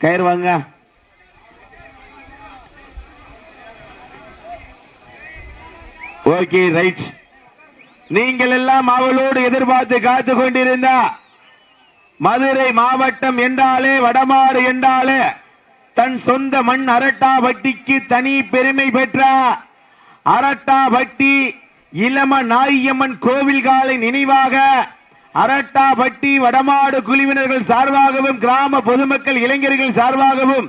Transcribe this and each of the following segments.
கயிறு வாங்க okay right. நீங்கள் எல்லாம் அவளோடு எதிர்பார்த்து காத்து கொண்டிருந்த மதுரை மாவட்டம் என்றாலே வடமாடு என்றாலே தன் சொந்த மண் அரட்டாபட்டிக்கு தனி பெருமை பெற்ற அரட்டாபட்டி இளம நாயம்மன் கோவில் காலை நினைவாக அரட்டாபட்டி வடமாடு குழுவினர்கள் சார்பாகவும் கிராம பொதுமக்கள் இளைஞர்கள் சார்பாகவும்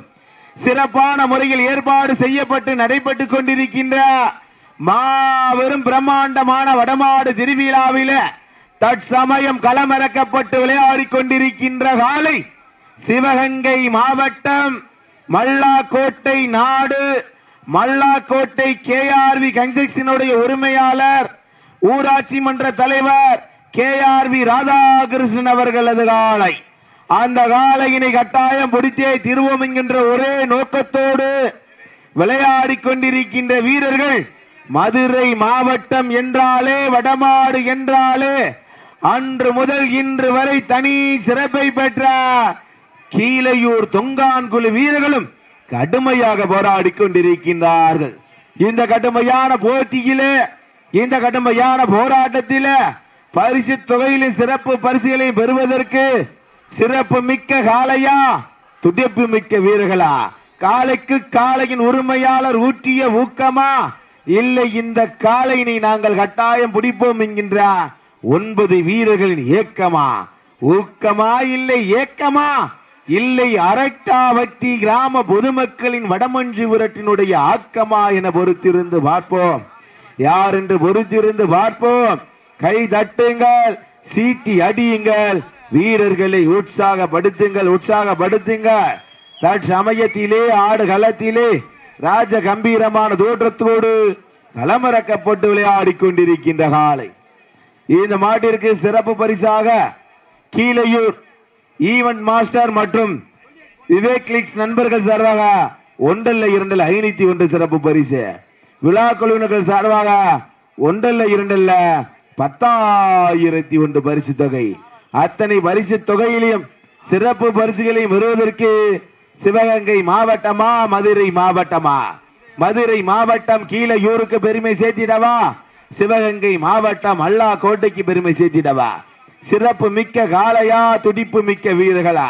சிறப்பான முறையில் ஏற்பாடு செய்யப்பட்டு நடைபெற்றுக் கொண்டிருக்கின்ற மாபெரும் பிரம்மாண்டமான வடமாடு திருவிழாவில தற்சமயம் களமிறக்கப்பட்டு விளையாடி கொண்டிருக்கின்ற காலை சிவகங்கை மாவட்டம் மல்லாக்கோட்டை நாடு மல்லாக்கோட்டை கேஆர்வி கன்ஸ்ட்ரக்ஷனுடைய உரிமையாளர் ஊராட்சி மன்ற தலைவர் கேஆர்வி ராதாகிருஷ்ணன் அவர்களது காலை. அந்த காலையினை கட்டாயம் பிடித்தே திருவோம் என்கின்ற ஒரே நோக்கத்தோடு விளையாடிக் கொண்டிருக்கின்ற வீரர்கள் மதுரை மாவட்டம் என்றாலே வடமாடு என்றாலே அன்று முதல் இன்று வரை தனி சிறப்பை பெற்ற கீழையூர் தொங்கான் குழு வீரர்களும் கடுமையாக போராடி கொண்டிருக்கின்றார்கள். இந்த கடுமையான போட்டியிலே இந்த கடுமையான போராட்டத்திலே பரிசு தொகையிலும் சிறப்பு பரிசுகளை பெறுவதற்கு சிறப்பு மிக்க காளையா? துடிப்பு மிக்க வீரர்களா? காளைக்கு காளையின் உரிமையாளர் ஊற்றிய ஊக்கமா? இல்லை இந்த காளையினை நாங்கள் கட்டாயம் பிடிப்போம் என்கின்ற ஒன்பது வீரர்களின் ஏக்கமா? ஊக்கமா இல்லை ஏக்கமா? இல்லை அரட்டாவட்டி கிராம பொதுமக்களின் வடமஞ்சு விரட்டினுடைய ஆக்கமா என பொறுத்திருந்து பார்ப்போம். யார் என்று பொறுத்திருந்து பார்ப்போம். கை தட்டுங்கள் சீட்டி அடியுங்கள். வீரர்களை உற்சாகப்படுத்துங்கள் உற்சாகப்படுத்துங்கள். தற்சமயத்திலே ஆடு களத்திலே ராஜ கம்பீரமான தோற்றத்தோடு களமிறக்கப்பட்டு விளையாடிக் கொண்டிருக்கின்ற காலை இந்த மாட்டிற்கு சிறப்பு பரிசாக கீழையூர் ஈவென்ட் மாஸ்டர் மற்றும் விவேக் லிக்ஸ் நண்பர்கள் சார்பாக ஒன்றல்ல இரண்டல்ல ஐநூத்தி ஒன்று சிறப்பு பரிசு. விழா குழுவினர்கள் சார்பாக ஒன்றல்ல இரண்டல்ல பத்தாயிரத்தி ஒன்று பரிசு தொகை அத்தனை பரிசு தொகையிலையும் சிறப்பு பரிசுகளையும் பெறுவதற்கு சிவகங்கை மாவட்டமா மதுரை மாவட்டமா? மதுரை மாவட்டம் கீழையூருக்கு பெருமை சேர்த்திடவா? சிவகங்கை மாவட்டம் அல்லா கோட்டைக்கு பெருமை சேர்த்திடவா? சிறப்பு மிக்க காளையா துடிப்பு மிக்க வீரர்களா?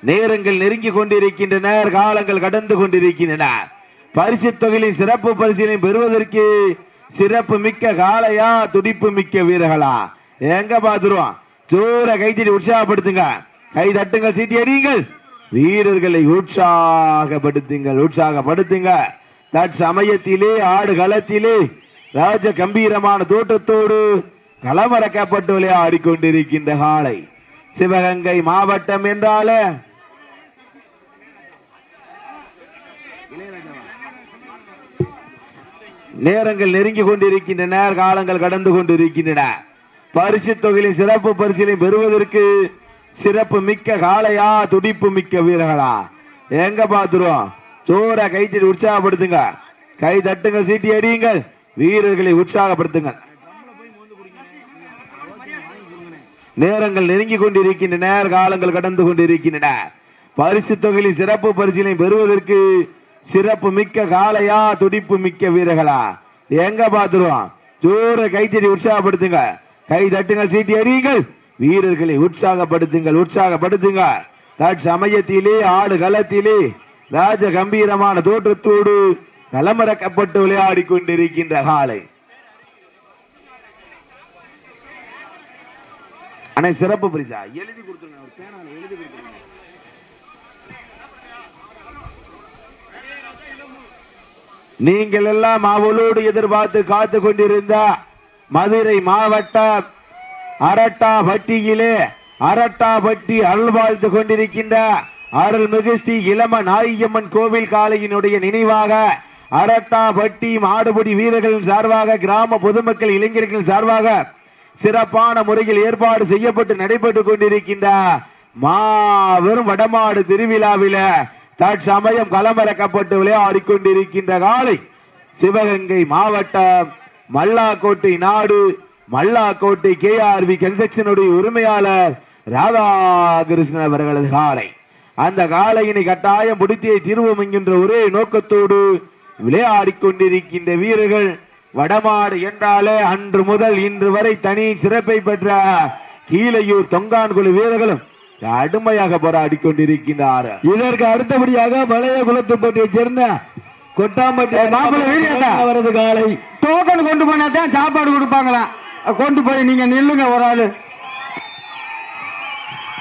நேரங்கள் நெருங்கி கொண்டிருக்கின்றன காலங்கள் கடந்து கொண்டிருக்கின்றன. பரிசு தொகையிலும் சிறப்பு பரிசுகளையும் பெறுவதற்கு சிறப்பு மிக்க காளையா துடிப்பு மிக்க வீரர்களா? எங்க பாத்துருவோம் ஜோர கைத்தடி உற்சாகப்படுத்துங்க. கை தட்டுங்கள் சீட்டி அடியுங்கள் வீரர்களை உற்சாகப்படுத்துங்கள் உற்சாகப்படுத்துங்க. தற்சமயத்திலே ஆடு களத்திலே ராஜ கம்பீரமான தோட்டத்தோடு களமறக்கப்பட்டு விளையாடிக்கொண்டிருக்கின்ற காலை சிவகங்கை மாவட்டம் என்றாலே நேரங்கள் நெருங்கி கொண்டிருக்கின்றன காலங்கள் கடந்து கொண்டிருக்கின்றன. பரிசு தொகையின் சிறப்பு பரிசிலையும் பெறுவதற்கு சிறப்பு மிக்க காளையா துடிப்பு மிக்க வீரர்களா? எங்க பாத்துருவோம் சோற கைத்தடி உற்சாகப்படுத்துங்க. கை தட்டுங்க சீட்டி அடியுங்கள். வீரர்களை உற்சாகப்படுத்துங்கள். நேரங்கள் நெருங்கி கொண்டிருக்கின்றன காலங்கள் கடந்து கொண்டிருக்கின்றன. பரிசு தொகையிலும் சிறப்பு பரிசிலையும் பெறுவதற்கு சிறப்பு மிக்க காளையா துடிப்பு மிக்க வீரர்களா? எங்க பாத்துருவோம் ஜோர கைத்தடி உற்சாகப்படுத்துங்க. கை தட்டுங்கள் சீட்டி அறியுங்கள் வீரர்களை உற்சாகப்படுத்துங்கள் உற்சாகப்படுத்துங்க. தற்சமயத்திலே ஆடு களத்திலே ராஜ கம்பீரமான தோற்றத்தோடு களமிறக்கப்பட்டு விளையாடி கொண்டிருக்கின்ற காலை அண்ணா சிறப்பு பரிசா? எழுதி கொடுத்துருங்க பேனால எழுதி கொடுத்துருங்க. நீங்கள் எல்லாம் அவளோடு எதிர்பார்த்து காத்து கொண்டிருந்த மதுரை மாவட்டம் அரட்டாபட்டியிலே அரட்டாபட்டி அருள்வாழ்த்து கொண்டிருக்கின்ற அருள்மிகு ஸ்ரீ இளம நாயம்மன் கோவில் காலையினுடைய நினைவாக அரட்டாபட்டி மாடுபடி வீரர்களின் சார்பாக கிராம பொதுமக்கள் இளைஞர்கள் சார்பாக சிறப்பான முறையில் ஏற்பாடு செய்யப்பட்டு நடைபெற்றுக் கொண்டிருக்கின்ற மாபெரும் வடமாடு திருவிழாவில தற்சமயம் களமிறக்கப்பட்டு விளையாடிக்கொண்டிருக்கின்ற காலை சிவகங்கை மாவட்டம் மல்லாக்கோட்டை நாடு மல்லாக்கோட்டை கேஆர்வி கன்ஸ்ட்ரக்ஷனுடைய உரிமையாளர் ராதாகிருஷ்ணன் அவர்களது காலை. அந்த காலையினை கட்டாயம் முடித்தியை தீர்வோம் என்கின்ற ஒரே நோக்கத்தோடு விளையாடிக் கொண்டிருக்கின்ற வீரர்கள் வடமாடு என்றாலே அன்று முதல் இன்று வரை தனி சிறப்பை பெற்ற கீழையூர் தொங்கான்குழு வீரர்களும் கடுமையாக போராடி கொண்டிருக்கின்றார் இதற்கு அடுத்தபடியாக பழைய குலத்துப்பட்டியை சேர்ந்த கொட்டாம்பட்டி. அவரது காலை டோக்கன் கொண்டு போனா தான் சாப்பாடு கொடுப்பாங்களாம் கொண்டு போய் நீங்க நில்லுங்க ஒரு ஆளு.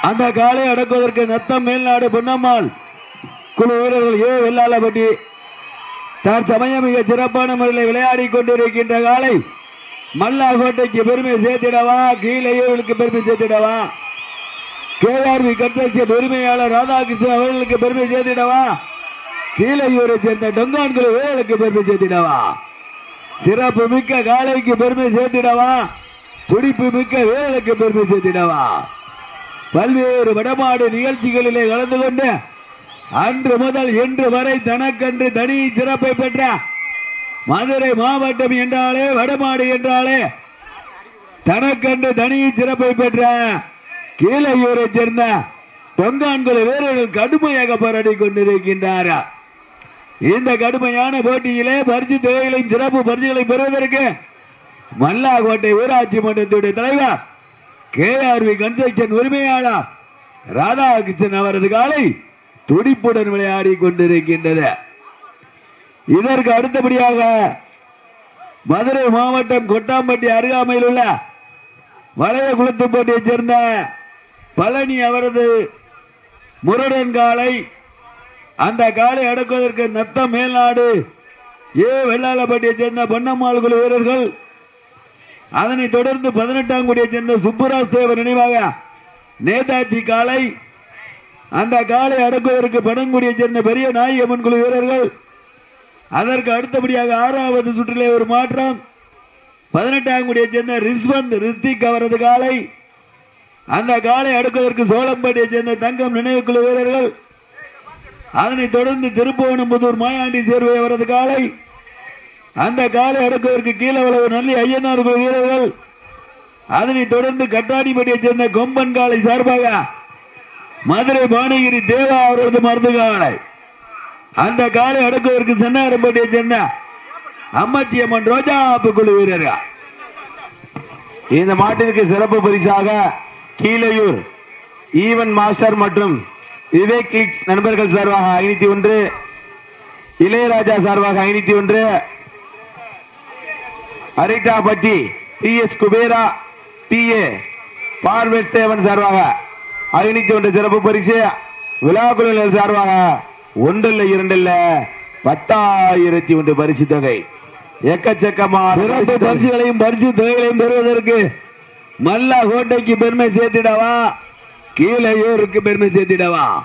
அந்த காலை அடக்குவதற்கு நத்தம் மேல்நாடு பொன்னம்மாள் குழு வீரர்கள் ஏ. வெள்ளாளப்பட்டி தற்சமயம் மிக சிறப்பான முறையில் விளையாடி கொண்டிருக்கின்ற காலை மல்லாகோட்டைக்கு பெருமை சேர்த்திடவா? கீழையூருக்கு பெருமை சேர்த்திடவா? கேஆர்வி கட்டளை உரிமையாளர் ராதாகிருஷ்ணன் அவர்களுக்கு பெருமை சேர்த்திடவா? கீழையூரை சேர்ந்த டொங்கான்குழு வேலுக்கு பெருமை சேர்த்திடவா? சிறப்பு மிக்க காளைக்கு பெருமை சேர்த்திடவா? துடிப்பு மிக்க வேலுக்கு பெருமை சேர்த்திடவா? பல்வேறு வடமாடு நிகழ்ச்சிகளிலே கலந்து கொண்டு அன்று முதல் இன்று வரை தனக்கன்று தனி சிறப்பை பெற்ற மதுரை மாவட்டம் என்றாலே வடமாடு என்றாலே தனக்கன்று தனி சிறப்பை பெற்ற கீழையூரை சேர்ந்த தொங்கான்குழு வீரர்கள் கடுமையாக போராடி கொண்டிருக்கின்றார் இந்த கடுமையான போட்டியிலே பரிசு தொகைகளையும் சிறப்பு பரிசுகளை பெறுவதற்கு மல்லாக்கோட்டை ஊராட்சி மன்றத்துடைய தலைவர் கேஆர்வி கன்ஸ்ட்ரக்ஷன் உரிமையாளர் ராதாகிருஷ்ணன் அவரது காலை துடிப்புடன் விளையாடி கொண்டிருக்கின்றது. இதற்கு அடுத்தபடியாக மதுரை மாவட்டம் கொட்டாம்பட்டி அருகாமையில் உள்ள வளைய குளத்துப்பட்டியைச் சேர்ந்த பழனி அவரது முருடன் காலை அந்த காலை அடக்குவதற்கு நத்த மேல்நாடு. ஏ வெள்ளாளப்பட்டியை சேர்ந்த பொன்னம்மாள் குழு வீரர்கள். அதனைத் தொடர்ந்து பதினெட்டாம் குடியை சேர்ந்த சுப்புராஜ் தேவர் நினைவாக நேதாஜி காலை அந்த காலை அடக்குவதற்கு பனங்குடியை சேர்ந்த பெரிய நாயம்மன் குழு வீரர்கள். அதற்கு அடுத்தபடியாக ஆறாவது சுற்றிலே ஒரு மாற்றம். பதினெட்டாம் குடியை சேர்ந்த ரிஸ்வந்த் ரித்திக் அவரது காலை அந்த காலை அடுக்குவதற்கு சோழம்பேட்டையை சேர்ந்த தங்கம் நினைவுக்குழு வீரர்கள் அதனைத் தொடர்ந்து திருப்புவனம்புதூர் மாயாண்டி சேர்வை அவரது காலை அந்த காலை அடுக்குவதற்கு கீழே உழவு நல்லி ஐயனார் குழு வீரர்கள் அதனைத் தொடர்ந்து கட்டாடிப்பட்டியை சேர்ந்த கொம்பன் காலை சார்பாக மதுரை பானகிரி தேவா அவரது மருந்து காலை அந்த காலை அடுக்குவதற்கு சென்னாரம்பட்டியை சேர்ந்த அம்மாச்சி அம்மன் ரோஜா குழு வீரர்கள். இந்த மாட்டிற்கு சிறப்பு பரிசாக கீழையூர் ஈவன் மாஸ்டர் மற்றும் விவேக் கிளிக்ஸ் நண்பர்கள் சார்பாக ஐநூத்தி ஒன்று இளையராஜா சார்பாக ஐநூத்தி ஒன்று Arittapatti T S Kubera T A பார்வெட் Devan சார்பாக ஐநூத்தி ஒன்று சிறப்பு பரிசு விழாக்குழுவினர் சார்பாக ஒன்றில்ல இரண்டில்ல பத்தாயிரத்தி ஒன்று பரிசு தொகை தொகை. பரிசுகளையும் பரிசு தொகைகளையும் பெறுவதற்கு மல்லா கோட்டைக்கு பெருமை சேர்த்திடவா? கீழையூருக்கு பெருமை சேர்த்திடவா?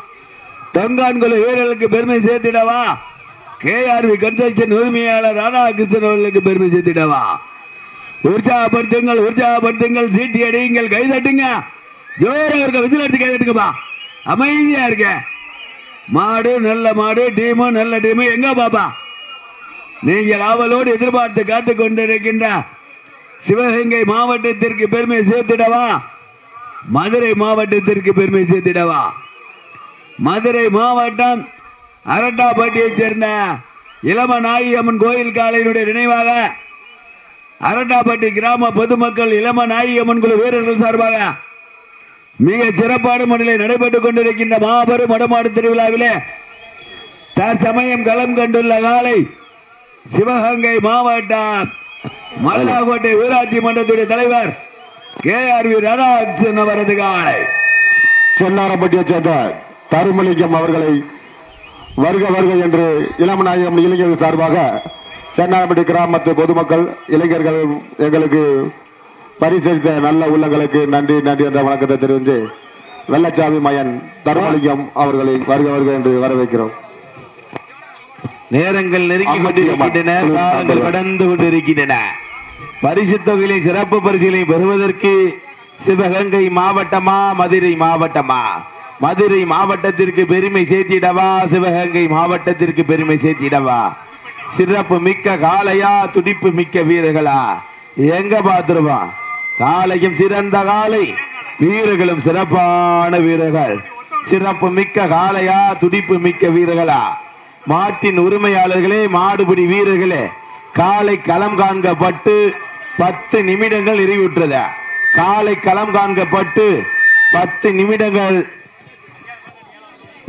தொங்கான்குல வீரர்களுக்கு பெருமை சேர்த்திடவா? கேஆர்வி கன்ஸ்ட்ரக்ஷன் உரிமையாளர் ராதாகிருஷ்ணன் அவர்களுக்கு பெருமை சேர்த்திடவா? உற்சாகப்படுத்துங்கள் உற்சாகப்படுத்துங்கள் சீட்டி அடியுங்கள் கைதட்டுங்க தட்டுங்க. இருக்க விசில் அடிச்சு கைதட்டுங்கப்பா அமைதியா இருக்க. மாடு நல்ல மாடு டீமு நல்ல டீமு. எங்க பாப்பா? நீங்கள் ஆவலோடு எதிர்பார்த்து காத்து கொண்டிருக்கின்ற சிவகங்கை மாவட்டத்திற்கு பெருமை சேர்த்திடவா? மதுரை மாவட்டத்திற்கு பெருமை சேர்த்திடவா? மதுரை மாவட்டம் அரட்டாப்பட்டியைச் சேர்ந்த இளம நாயம்மன் கோயில் காலையினுடைய நினைவாக அரட்டாப்பட்டி கிராம பொதுமக்கள் இளம நாயம்மன் குழு வீரர்கள் சார்பாக மிக சிறப்பான முறையில் நடைபெற்றுக் கொண்டிருக்கின்ற மாபெரும் வடமாடு திருவிழாவிலே தற்சமயம் களம் கண்டுள்ள காலை சிவகங்கை மாவட்டம் மல்லாக்கோட்டை ஊராட்சி மன்றத்துடைய தலைவர் கே ஆர் வி ராதாகிருஷ்ணன் அவரது காலை. சென்னாரப்பட்டியைச் சேர்ந்த தருமலிங்கம் அவர்களை வருக வருக என்று இளமநாயகம் இளைஞர்கள் சார்பாக சென்னாரப்பட்டி கிராமத்து பொதுமக்கள் இளைஞர்கள் எங்களுக்கு பரிசளித்த நல்ல உள்ளங்களுக்கு நன்றி நன்றி என்ற வணக்கத்தை தெரிவித்து வெள்ளச்சாமி மயன் தருமலிங்கம் அவர்களை வருக வருக என்று வரவேற்கிறோம். நேரங்கள் நெருங்கி கொண்டிருக்கின்றன. காலங்கள் கடந்து கொண்டிருக்கின்றன. பரிசு தொகையிலே சிறப்பு பரிசுகளை பெறுவதற்கு சிவகங்கை மாவட்டமா மதுரை மாவட்டமா? மதுரை மாவட்டத்திற்கு பெருமை சேர்த்திடவா? சிவகங்கை மாவட்டத்திற்கு பெருமை சேர்த்திடவா? சிறப்பு மிக்க காளையா துடிப்பு மிக்க வீரர்களா? எங்க பார்த்துருவோம் காலையும் சிறந்த காலை வீரர்களும் சிறப்பான வீரர்கள். சிறப்பு மிக்க காளையா துடிப்பு மிக்க வீரர்களா? மாட்டின் உரிமையாளர்களே மாடுபிடி வீரர்களே காலை களம் காண்கப்பட்டு பத்து நிமிடங்கள் நிறைவுற்றது. காலை களம் காண்கப்பட்டு பத்து நிமிடங்கள்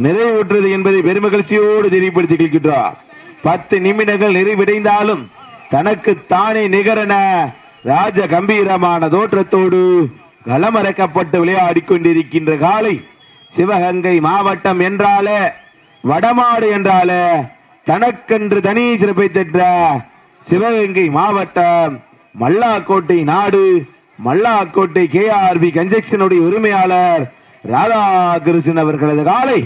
நிறைவுற்றது என்பதை பெருமகிழ்ச்சியோடு தெரியப்படுத்திக் கொள்கின்றோம். பத்து நிமிடங்கள் நிறைவடைந்தாலும் தனக்கு தானே நிகரன ராஜ கம்பீரமான தோற்றத்தோடு களமறக்கப்பட்டு விளையாடிக் கொண்டிருக்கின்ற காலை சிவகங்கை மாவட்டம் என்றாலே வடமாடு என்றாலே தனக்கென்று தனி சிறப்பை பெற்ற சிவகங்கை மாவட்டம் மல்லாக்கோட்டை நாடு. மல்லாக்கோட்டை கே ஆர் பி கன்ஜெக்ஷனுடைய உரிமையாளர் ராதாகிருஷ்ணன் அவர்களது காலை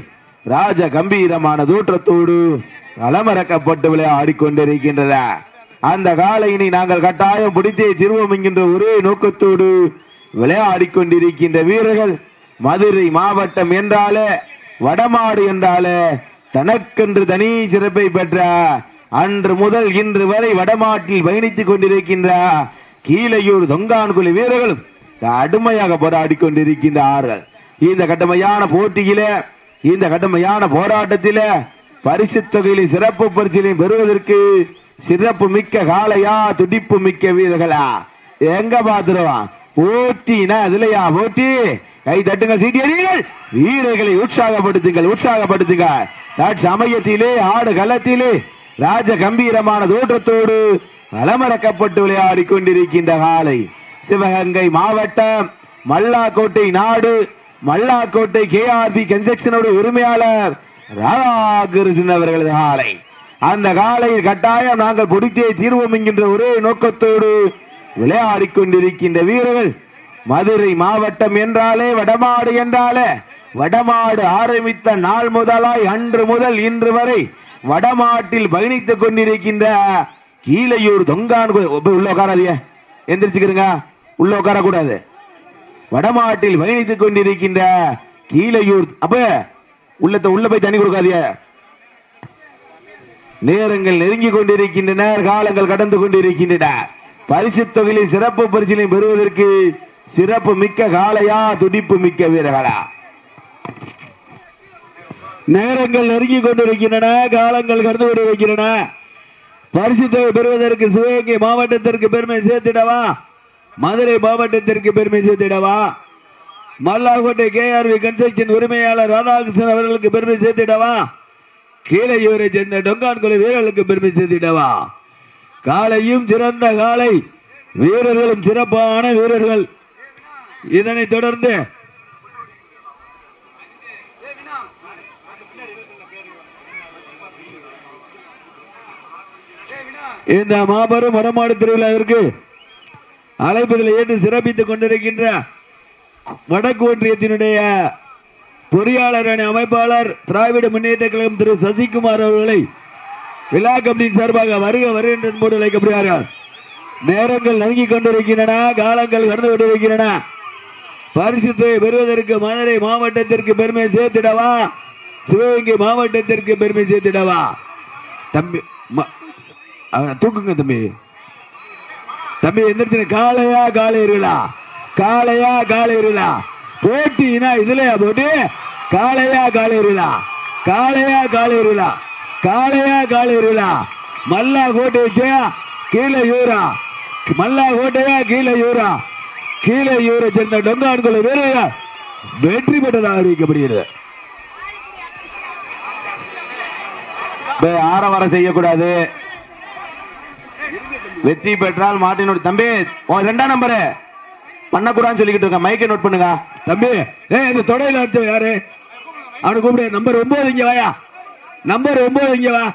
ராஜ கம்பீரமான தோற்றத்தோடு களமறக்கப்பட்டு விளையாடிக்கொண்டிருக்கின்றன அந்த காலையினை நாங்கள் கட்டாயம் பிடித்தே திருவோம் என்கின்ற ஒரே நோக்கத்தோடு விளையாடிக் கொண்டிருக்கின்ற வீரர்கள் மதுரை மாவட்டம் என்றாலே வடமாடு என்றாலே தனக்கென்று தனி சிறப்பை பெற்ற அன்று முதல் இன்று வரை வடமாட்டில் பயணித்துக் கொண்டிருக்கின்ற கீழையூர் தொங்கான்குழி வீரர்களும் கடுமையாக போராடி கொண்டிருக்கின்றார்கள். இந்த கடுமையான போட்டியிலே இந்த கடுமையான போராட்டத்திலே பரிசு தொகையிலே சிறப்பு பரிசிலையும் பெறுவதற்கு சிறப்பு மிக்க காலையா துடிப்பு மிக்க வீரர்களா? எங்க பாத்துருவான்? போட்டினா அதுலயா போட்டி? கை தட்டுங்கள் சீட்டியடிகள். வீரர்களை உற்சாகப்படுத்துங்கள் உற்சாகப்படுத்துங்கள். தட் சமயத்திலே ஆடு களத்திலே ராஜ கம்பீரமான தோற்றத்தோடு வளமறக்கப்பட்டு விளையாடி கொண்டிருக்கின்ற காலை. சிவகங்கை மாவட்டம் மல்லாக்கோட்டை நாடு மல்லாக்கோட்டை கேஆர்பி கன்ஸ்ட்ரக்ஷனோட உரிமையாளர் ராதாகிருஷ்ணன் அவர்களது காலை. அந்த காலையில் கட்டாயம் நாங்கள் பொடித்தே தீர்வோம் என்கின்ற ஒரே நோக்கத்தோடு விளையாடி கொண்டிருக்கின்ற வீரர்கள் மதுரை மாவட்டம் என்றாலே வடமாடு என்றாலே வடமாடு ஆரம்பித்த நாள் முதலாய் அன்று முதல் இன்று வரை வடமாட்டில் பயணித்துக் கொண்டிருக்கின்ற கீழையூர் தொங்கான் உள்ள உட்காராதிய எந்திரிச்சுக்கிறங்க உள்ள உட்காரக்கூடாது வடமாட்டில் பயணித்துக் கொண்டிருக்கின்ற கீழையூர் அப்ப உள்ளத்தை உள்ள போய் தண்ணி கொடுக்காதிய நேரங்கள் நெருங்கி கொண்டிருக்கின்றன காலங்கள் கடந்து கொண்டிருக்கின்றன. பரிசு தொகையில் சிறப்பு பரிசீலனை பெறுவதற்கு சிறப்பு மிக்க காளையா துடிப்பு மிக்க வீரர்களா? நேரங்கள் நெருங்கி கொண்டிருக்கின்றன காலங்கள் கடந்து கொண்டிருக்கின்றன. பரிசு தொகை பெறுவதற்கு சிவகங்கை மாவட்டத்திற்கு பெருமை சேர்த்திடவா? மதுரை மாவட்டத்திற்கு பெருமை சேர்த்திடவா? மல்லாக்கோட்டை கேஆர்வி கன்ஸ்ட்ரக்ஷன் உரிமையாளர் ராதாகிருஷ்ணன் அவர்களுக்கு பெருமை சேர்த்திடவா? கீழையூரை சேர்ந்த டொங்கான்குழி வீரர்களுக்கு பெருமை சேர்த்திடவா? காலையும் சிறந்த காலை வீரர்களும் சிறப்பான வீரர்கள். இதனை தொடர்ந்து இந்த மாபெரும் வடமாடு திருவிழாவிற்கு அழைப்பதில் ஏற்று சிறப்பித்துக் கொண்டிருக்கின்ற வடக்கு ஒன்றியத்தினுடைய பொறியாளர் அணி அமைப்பாளர் திராவிட முன்னேற்ற கழகம் திரு சசிகுமார் அவர்களை விழா கமிட்டியின் சார்பாக வருக வருகின்ற என்போடு அழைக்கப்படுகிறார்கள். நேரங்கள் நெருங்கிக் கொண்டிருக்கின்றன காலங்கள் கடந்து கொண்டிருக்கின்றன. பரிசுத்தை பெறுவதற்கு மதுரை மாவட்டத்திற்கு பெருமை சேர்த்திடவா? சிவகங்கை மாவட்டத்திற்கு பெருமை சேர்த்திடவா? தம்பி ம- தூக்குங்க தம்பி. தம்பி எந்திரிச்சு காலையா காளையர்களா? காலையா காளையர்களா? போட்டினா இதுலயா போட்டி? காலையா காளையர்களா? காலையா காளையர்களா? காலையா காளையர்களா? மல்லா கோட்டை வச்சா கீழே யூரா மல்லா கோட்டையா கீழே யூரா கீழே யூரை சேர்ந்த டொங்கான்குள்ள வீரர்கள் வெற்றி பெற்றதாக அறிவிக்கப்படுகிறது. டேய், ஆரவாரம் செய்யக்கூடாது. வெற்றி பெற்றால் மாட்டினோட தம்பி ரெண்டாம் நம்பரு பண்ணக்கூடாதுன்னு சொல்லிக்கிட்டு இருக்க. மைக்கை நோட் பண்ணுங்க. தம்பி ஏய் இந்த தொடையில் அடிச்சவன் யாரு? அவனுக்கு கூப்பிடு. நம்பர் ஒன்பது இங்க வாயா. நம்பர் ஒன்பது இங்க வா.